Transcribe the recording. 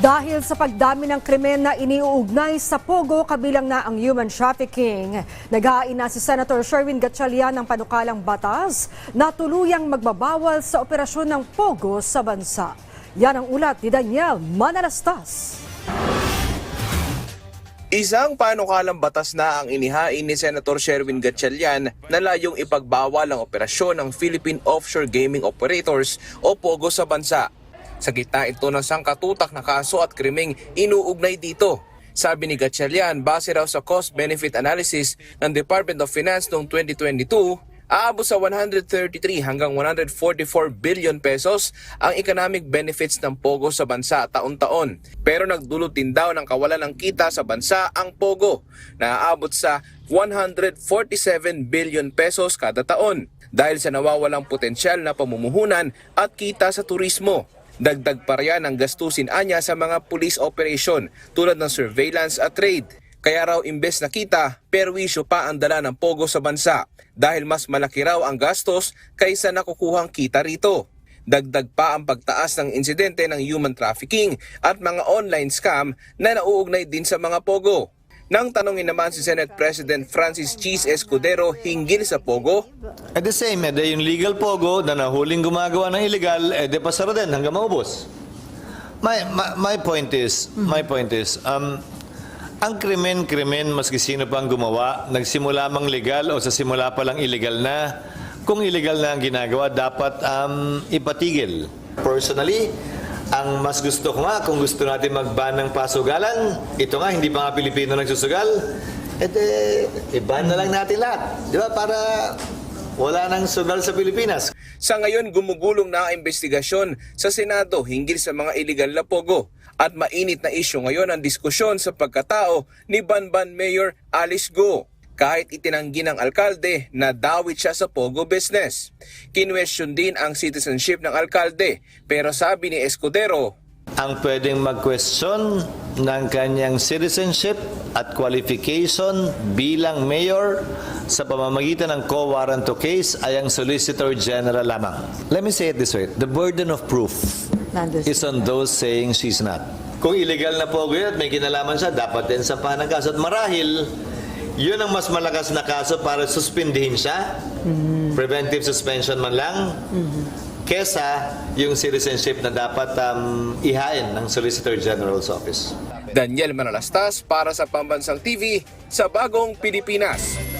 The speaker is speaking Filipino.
Dahil sa pagdami ng krimen na iniuugnay sa Pogo kabilang na ang human trafficking, nag na si Senator Sherwin Gatchalian ng panukalang batas na tuluyang magbabawal sa operasyon ng Pogo sa bansa. Yan ang ulat ni Daniel Manalastas. Isang panukalang batas na ang inihain ni Senator Sherwin Gatchalian na layong ipagbawal ang operasyon ng Philippine Offshore Gaming Operators o POGO sa bansa. Sa gitna ito ng sangkatutak na kaso at krimeng inuugnay dito. Sabi ni Gatchalian, base raw sa cost-benefit analysis ng Department of Finance noong 2022, aabot sa 133 hanggang 144 billion pesos ang economic benefits ng Pogo sa bansa taon-taon. Pero nagdulot din daw ng kawalan ng kita sa bansa ang Pogo na aabot sa 147 billion pesos kada taon dahil sa nawawalang potensyal na pamumuhunan at kita sa turismo. Dagdag pa riyan ang gastusin anya sa mga police operation tulad ng surveillance at trade. Kaya raw imbes na kita, perwisyo pa ang dala ng pogo sa bansa dahil mas malaki raw ang gastos kaysa nakukuhang kita rito. Dagdag pa ang pagtaas ng insidente ng human trafficking at mga online scam na nauugnay din sa mga pogo. Nang tanongin naman si Senate President Francis Cheese Escudero hinggil sa pogo, At the same, edi yung legal pogo na nahuling gumagawa ng illegal, edi pasara din hanggang maubos. My, my, my point is, my point is, um, ang krimen, krimen, maski sino pang gumawa, nagsimula mang legal o sa simula pa lang illegal na, kung illegal na ang ginagawa, dapat um, ipatigil. Personally, ang mas gusto ko nga, kung gusto natin mag-ban ng pasugalan, ito nga, hindi pa nga Pilipino nagsusugal, edi, i-ban na lang natin lahat. Di ba? Para wala nang sugal sa Pilipinas. Sa ngayon, gumugulong na ang investigasyon sa Senado hinggil sa mga iligal na pogo. At mainit na isyu ngayon ang diskusyon sa pagkatao ni Banban Mayor Alice Go. Kahit itinanggi ng alkalde na dawit siya sa pogo business. Kinwestiyon din ang citizenship ng alkalde pero sabi ni Escudero, Ang pwedeng mag-question ng kanyang citizenship at qualification bilang mayor sa pamamagitan ng co-warranto case ay ang Solicitor General lamang. Let me say it this way. The burden of proof is on those saying she's not. Kung illegal na po yun at may kinalaman siya, dapat din sa ng kaso. At marahil, yun ang mas malakas na kaso para suspindihin siya. Preventive suspension man lang. Kesa yung citizenship na dapat um, ihain ng Solicitor General's Office. Daniel Manalastas para sa Pambansang TV sa Bagong Pilipinas.